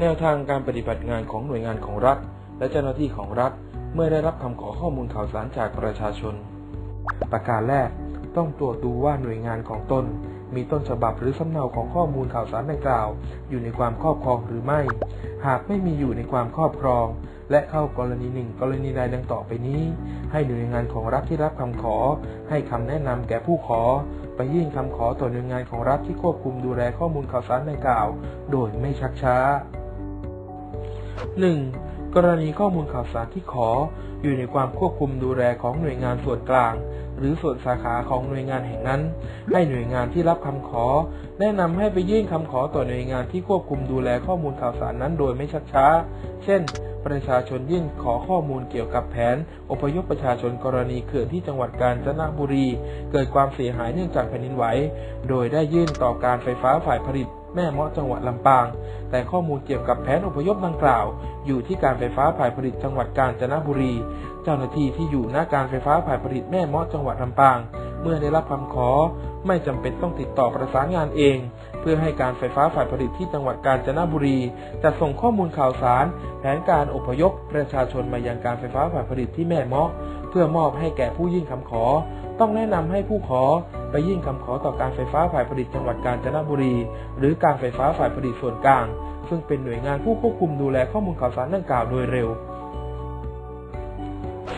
แนวทางการปฏิบัติงานของหน่วยงานของรัฐ และเจ้าหน้าที่ของรัฐ เมื่อได้รับคำขอข้อมูลข่าวสารจากประชาชน ประการแรก ต้องตรวจดูว่าหน่วยงานของตนมีต้นฉบับหรือสำเนาของข้อมูลข่าวสารดังกล่าว อยู่ในความครอบครองหรือไม่ หากไม่มีอยู่ในความครอบครอง และเข้ากรณีหนึ่งกรณีใดดังต่อไปนี้ ให้หน่วยงานของรัฐที่รับคำขอ ให้คำแนะนำแก่ผู้ขอ ไปยื่นคำขอต่อหน่วยงานของรัฐที่ควบคุมดูแลข้อมูลข่าวสารดังกล่าว โดยไม่ชักช้า 1. กรณีข้อมูลข่าวสารที่ขอ อยู่ในความควบคุมดูแลของหน่วยงานส่วนกลาง หรือส่วนสาขาของหน่วยงานแห่งนั้น ให้หน่วยงานที่รับคำขอ แนะนำให้ไปยื่นคำขอต่อหน่วยงานที่ควบคุมดูแลข้อมูลข่าวสารนั้นโดยไม่ชักช้า เช่น ประชาชนยื่นขอข้อมูลเกี่ยวกับแผน อพยพประชาชนกรณีเขื่อนที่จังหวัดกาญจนบุรี เกิดความเสียหายเนื่องจากแผ่นดินไหว โดยได้ยื่นต่อการไฟฟ้าฝ่ายผลิต แม่เมาะจังหวัดลำปาง แต่ข้อมูลเกี่ยวกับแผนอพยพดังกล่าว อยู่ที่การไฟฟ้าฝ่ายผลิตจังหวัดกาญจนบุรี เจ้าหน้าที่ที่อยู่หน้าการไฟฟ้าฝ่ายผลิตแม่เมาะจังหวัดลำปาง เมื่อได้รับคำขอ ไม่จำเป็นต้องติดต่อประสานงานเอง เพื่อให้การไฟฟ้าฝ่ายผลิตที่จังหวัดกาญจนบุรีจะส่งข้อมูลข่าวสาร แผนการอพยพประชาชนมายังการไฟฟ้าฝ่ายผลิตที่แม่เมาะ เพื่อมอบให้แก่ผู้ยื่นคำขอ ต้องแนะนำให้ผู้ขอ ไปยื่นคำขอต่อการไฟฟ้าฝ่ายผลิตจังหวัดกาญจนบุรี หรือการไฟฟ้าฝ่ายผลิตส่วนกลาง ซึ่งเป็นหน่วยงานผู้ควบคุมดูแลข้อมูลข่าวสารดังกล่าวโดยเร็ว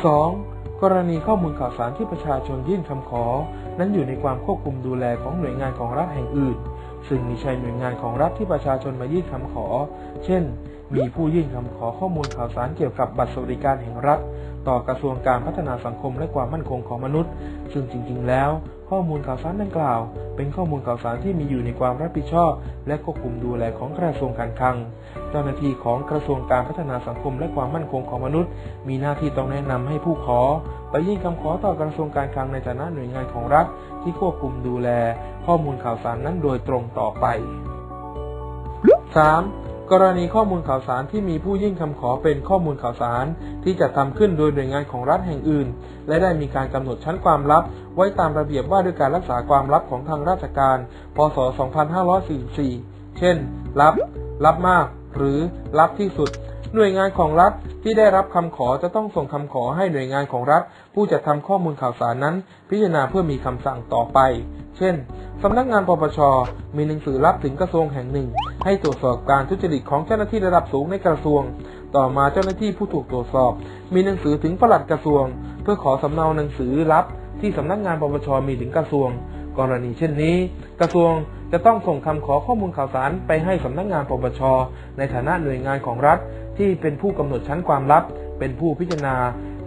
2. กรณีข้อมูลข่าวสารที่ประชาชนยื่นคำขอ นั้นอยู่ในความควบคุมดูแลของหน่วยงานของรัฐแห่งอื่น ซึ่งมิใช่หน่วยงานของรัฐที่ประชาชนมายื่นคำขอ เช่น มีผู้ยื่นคำขอข้อมูลข่าวสารเกี่ยวกับบัตรสวัสดิการแห่งรัฐ ต่อกระทรวงการพัฒนาสังคมและความมั่นคงของมนุษย์ ซึ่งจริง ๆ แล้ว ข้อมูลข่าวสารดังกล่าว เป็นข้อมูลข่าวสารที่มีอยู่ในความรับผิดชอบ และควบคุมดูแลของกระทรวงการคลัง เจ้าหน้าที่ของกระทรวงการพัฒนาสังคมและความมั่นคงของมนุษย์ มีหน้าที่ต้องแนะนำให้ผู้ขอ ไปยื่นคำขอต่อกระทรวงการคลังในฐานะหน่วยงานของรัฐ ที่ควบคุมดูแล ข้อมูลข่าวสารนั้นโดยตรงต่อไป 3. กรณีข้อมูลข่าวสารที่มีผู้ยื่นคำขอเป็นข้อมูลข่าวสาร ที่จะทำขึ้นโดยหน่วยงานของรัฐแห่งอื่น และได้มีการกำหนดชั้นความลับ ไว้ตามระเบียบว่าด้วยการรักษาความลับของทางราชการ พศ 2544 เช่น ลับ ลับมาก หรือลับที่สุด หน่วยงานของรัฐที่ได้รับคำขอจะต้องส่งคำขอให้หน่วยงานของรัฐ ผู้จัดทำข้อมูลข่าวสารนั้น พิจารณาเพื่อมีคำสั่งต่อไป เช่นสำนักงานปปช มีหนังสือรับถึงกระทรวงแห่งหนึ่ง ให้ตรวจสอบการทุจริตของเจ้าหน้าที่ระดับสูงในกระทรวง ต่อมาเจ้าหน้าที่ผู้ถูกตรวจสอบ มีหนังสือถึงปลัดกระทรวง เพื่อขอสำเนาหนังสือรับที่สำนักงานปปชมีถึงกระทรวง กรณีเช่นนี้ กระทรวง จะต้องส่งคำขอข้อมูลข่าวสารไปให้สำนักงานปปช ในฐานะหน่วยงานของรัฐ ที่เป็นผู้กำหนดชั้นความลับ เป็นผู้พิจารณา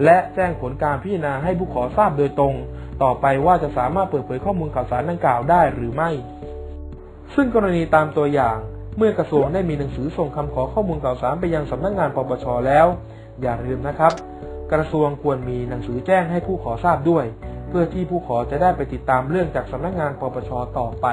และแจ้งผลการพิจารณาให้ผู้ขอทราบโดยตรง ต่อไปว่าจะสามารถเปิดเผยข้อมูลข่าวสารดังกล่าวได้หรือไม่ ซึ่งกรณีตามตัวอย่าง เมื่อกระทรวงได้มีหนังสือส่งคำขอข้อมูลข่าวสารไปยังสำนักงานปปชแล้ว อย่าลืมนะครับ กระทรวงควรมีหนังสือแจ้งให้ผู้ขอทราบด้วย เพื่อที่ผู้ขอจะได้ไปติดตามเรื่องจากสำนักงานปปชต่อไป